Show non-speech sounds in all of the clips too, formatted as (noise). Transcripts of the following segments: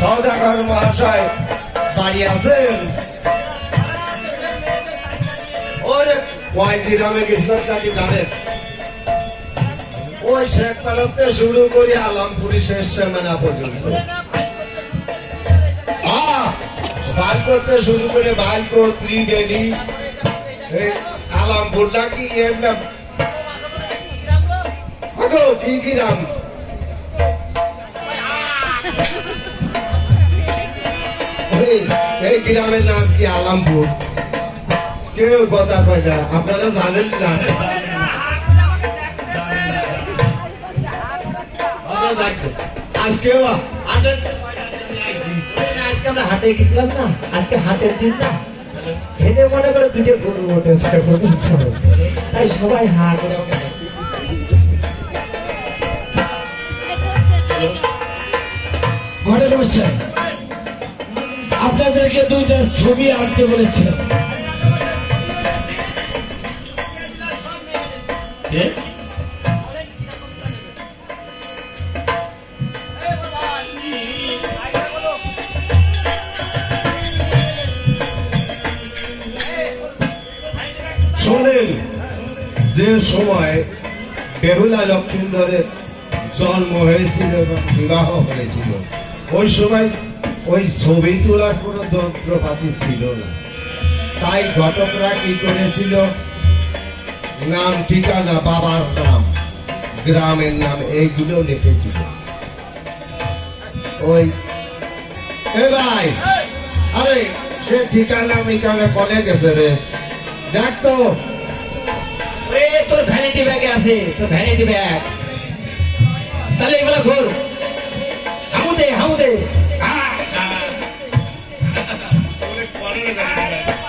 সৌদাগর মহাশয়, বাড়ি আছেন? ওরে কয় গ্রামে গেছিলাম তাকে জানেন। ওই শেখ শুরু করি আলামপুরি শেষ সেমেনা পর্যন্ত। বাল করতে শুরু করে বাল কর্ত্রী গেলি। এই আলামপুর নাকি এর নাম? রাম। এই গ্রামের নাম কি আলামপুর? কেউ কথা কয় না আপনারা জানেন না। আচ্ছা, আজকে আমরা হাটে গেছিলাম না আজকে হাটের দিন না। হেঁটে মনে করে দুটো গরু ওঠে তাই সবাই হা ঘরে বসছেন আপনাদেরকে দুইটা ছবি আনতে বলেছে। যে সময় বেহুলা লক্ষ্মীন্দরের জন্ম হয়েছিল এবং বিবাহ হয়েছিল ওই সময় ওই ছবি তোলার কোনো যন্ত্রপাতি ছিল না। তাই ঘটকরা কি করেছিল? নাম, ঠিকানা, বাবার নাম, গ্রামের নাম এইগুলো লিখেছিল। ওই এ ভাই, আরে, সে ঠিকানা মিকানা কলে গেছে রে। দেখ তো। তোর ভ্যানিটি ব্যাগে আছে, তোর ভ্যানিটি ব্যাগ তাহলে এগুলো ঘোর। हाऊ दे (laughs) (laughs)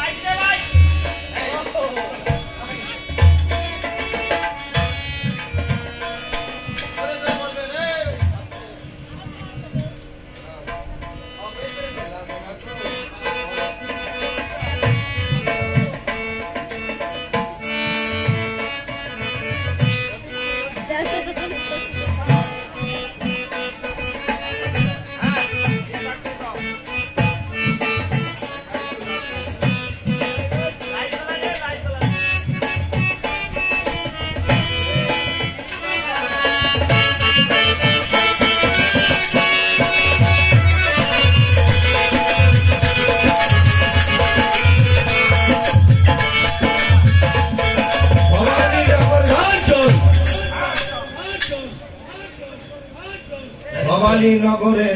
ভবানীনগরে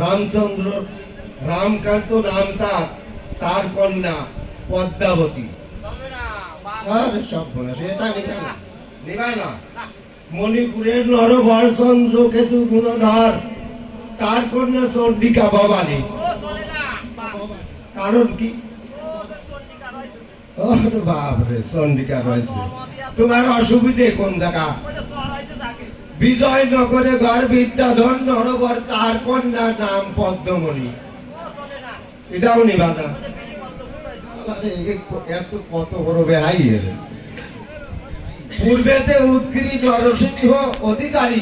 রামচন্দ্র রামকান্ত নাম তার তার কন্যা পদ্মাবতী। মণিপুরের কেতু গুণধর তার কন্যা চন্ডিকা ভবানী। কারণ কি? বাপরে চন্ডিকা রয়েছে। তোমার অসুবিধে কোন জায়গা? বিজয়নগরে গড় বিদ্যাধর নরবর, তার কন্যা নাম পদ্মমণি। এটাও নিবাদা এত কত বড় বেহাই পূর্বেতে উদ্গিরি নরসিংহ অধিকারী।